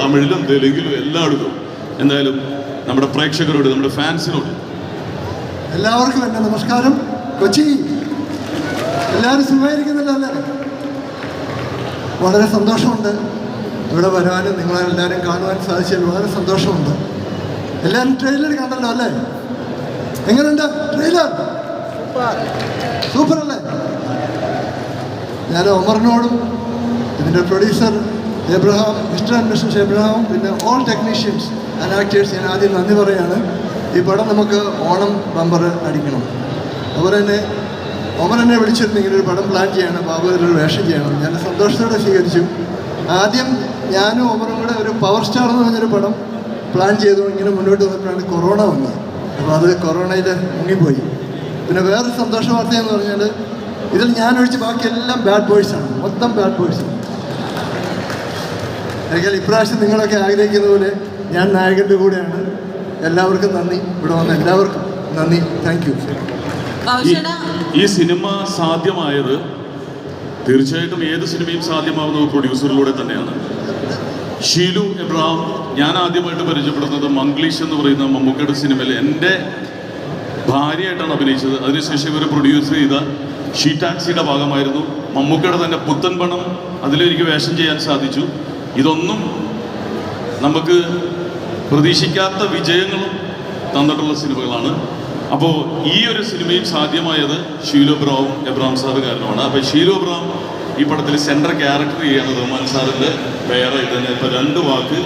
തമിഴിലും തെലുങ്കിലും എല്ലായിടത്തും എന്തായാലും നമ്മുടെ പ്രേക്ഷകരോട് നമ്മുടെ ഫാൻസിനോട്. എല്ലാവർക്കും എന്റെ നമസ്കാരം. കൊച്ചി എല്ലാവരും സുഖമായിരിക്കുന്നില്ല വളരെ സന്തോഷമുണ്ട് ഇവിടെ വരാനും നിങ്ങളെല്ലാവരും കാണുവാൻ സാധിച്ചതിൽ വളരെ സന്തോഷമുണ്ട്. എല്ലാവരും ട്രെയിലർ കണ്ടല്ലോ അല്ലേ? എങ്ങനെയുണ്ട് ട്രെയിലർ? സൂപ്പർ അല്ലേ? ഞാൻ ഒമറിനോടും ഇതിന്റെ producer Abraham mister and mister Abraham പിന്നെ ഓൾ ടെക്നീഷ്യൻസ് ആൻഡ് ആക്ടേഴ്സ് ഞാൻ ആദ്യം നന്ദി പറയുകയാണ് ഈ പടം നമുക്ക് ഓണം ബമ്പർ അടിക്കണം. അതുപോലെ തന്നെ ഒമർ എന്നെ വിളിച്ചിരുന്നു ഒരു പടം പ്ലാൻ ചെയ്യണം ബാബു ഒരു വേഷം ചെയ്യണം. ഞാൻ സന്തോഷത്തോടെ സ്വീകരിച്ചു. ആദ്യം ഞാനും ഒമറും കൂടെ ഒരു പവർ സ്റ്റാർ എന്ന് പറഞ്ഞൊരു പടം പ്ലാൻ ചെയ്തു. ഇങ്ങനെ മുന്നോട്ട് വന്നപ്പോഴാണ് കൊറോണ വന്നത്. അപ്പോൾ അത് കൊറോണയിൽ മുങ്ങിപ്പോയി. പിന്നെ വേറൊരു സന്തോഷ വാർത്ത എന്ന് പറഞ്ഞാൽ ഇതിൽ ഞാൻ ഒഴിച്ച് ബാക്കി എല്ലാം ബാഡ് ബോയ്സാണ് മൊത്തം ബാഡ് ബോയ്സ് എന്നാൽ ഇപ്രാവശ്യം നിങ്ങളൊക്കെ ആഗ്രഹിക്കുന്ന പോലെ ഞാൻ നായകന്റെ കൂടെയാണ്. എല്ലാവർക്കും നന്ദി. ഇവിടെ വന്ന എല്ലാവർക്കും നന്ദി. താങ്ക് യു ഈ ഈ സിനിമ സാധ്യമായത് തീർച്ചയായിട്ടും ഏത് സിനിമയും സാധ്യമാവുന്നത് പ്രൊഡ്യൂസറിലൂടെ തന്നെയാണ്. ഷീലു എബ്രഹാം ഞാൻ ആദ്യമായിട്ട് പരിചയപ്പെടുന്നത് മംഗ്ലീഷ് എന്ന് പറയുന്ന മമ്മൂക്കയുടെ സിനിമയിൽ എന്റെ ഭാര്യയായിട്ടാണ് അഭിനയിച്ചത്. അതിനുശേഷം ഇവർ പ്രൊഡ്യൂസ് ചെയ്ത ഷീ ടാക്സിയുടെ ഭാഗമായിരുന്നു. മമ്മൂക്കയുടെ തന്നെ പുത്തൻ പണം അതിലെനിക്ക് വേഷം ചെയ്യാൻ സാധിച്ചു. ഇതൊന്നും നമുക്ക് പ്രതീക്ഷിക്കാത്ത വിജയങ്ങളും തന്നിട്ടുള്ള സിനിമകളാണ്. അപ്പോൾ ഈ ഒരു സിനിമയും സാധ്യമായത് ഷീലോ ബ്രാവും എബ്രാം സാറ് കാരണമാണ് അപ്പോൾ ഷീലോ ബ്രാം ഈ പടത്തിൽ സെൻട്രൽ ക്യാരക്ടർ ചെയ്യാണ് റഹ്മാൻ സാറിന്റെ വേറെ ഇതിന് ഇപ്പോൾ രണ്ട് വാക്ക്